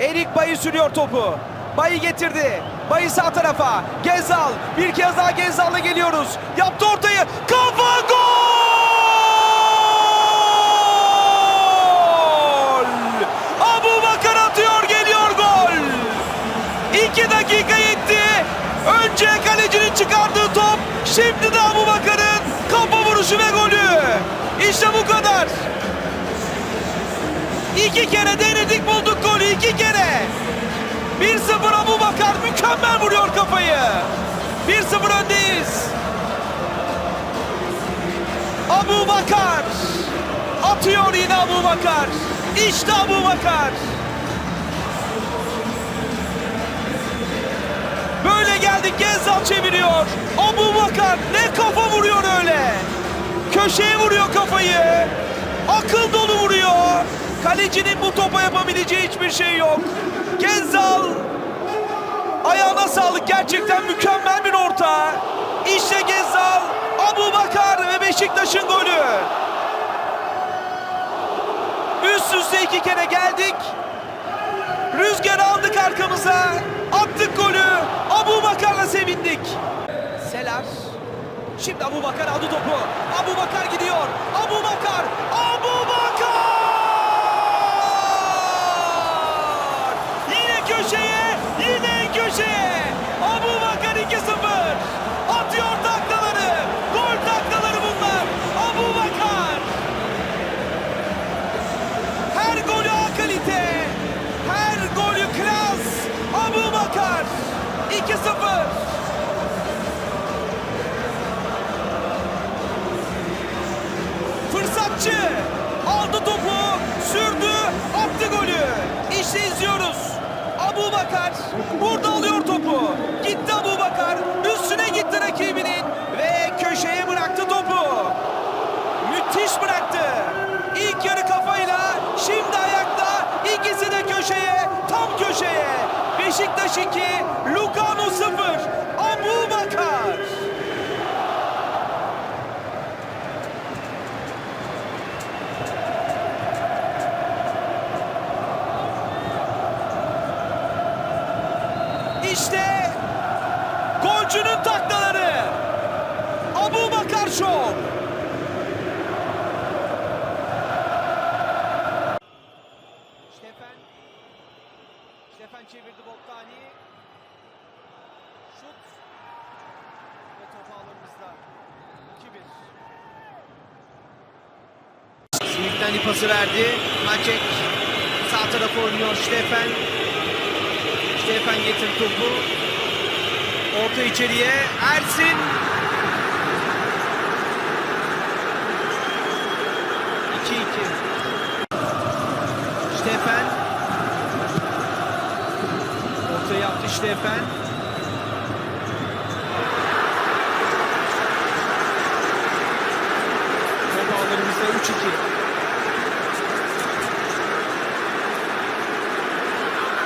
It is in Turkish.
Erik Bayı sürüyor topu. Bayı getirdi. Bayı sağ tarafa. Gezal. Bir kez daha Gezal'la geliyoruz. Yaptı ortayı. Kafa gol! Abu Bakar atıyor geliyor gol. İki dakika gitti. Önce kalecinin çıkardığı top. Şimdi de Abu Bakar'ın kafa vuruşu ve golü. İşte bu kadar. İki kere denedik golü iki kere. 1-0 Abu Bakar mükemmel vuruyor kafayı. 1-0 öndeyiz. Abu Bakar atıyor yine Abu Bakar. İşte Abu Bakar. Böyle geldik Gezzal çeviriyor. Abu Bakar ne kafa vuruyor öyle. Köşeye vuruyor kafayı. Akıl dolu. Kalecinin bu topa yapabileceği hiçbir şey yok. Gezzal ayağına sağlık gerçekten mükemmel bir orta. İşte Gezzal, Abu Bakar ve Beşiktaş'ın golü. Üst üste iki kere geldik. Rüzgar aldık arkamıza. Attık golü. Abu Bakar'la sevindik. Selar. Şimdi Abu Bakar aldı topu. Abu Bakar gidiyor. Abu Bakar. Fırsatçı. Aldı topu. Sürdü. Attı golü. İşte izliyoruz. Abu Bakar burada alıyor topu. Gitti Abu Bakar. Üstüne gitti rakibinin. Ve köşeye bıraktı topu. Müthiş bıraktı. İlk yarı kafayla, şimdi ayakta. İkisi de köşeye, tam köşeye. Beşiktaş 2, Lugano 0. Abu Bakar. İşte golcünün taklaları. Abu Bakar Show. Stefan. Stefan çevirdi Boktani. Şut. Ve top ağlarımızda. 2-1. Simit'ten pası verdi. Maçek sağ tarafa oynuyor Stefan. Stefan getir topu. Orta içeriye. Ersin. İki iki. Stefan. Orta yaptı Stefan. Top ağlarımızda 3-2.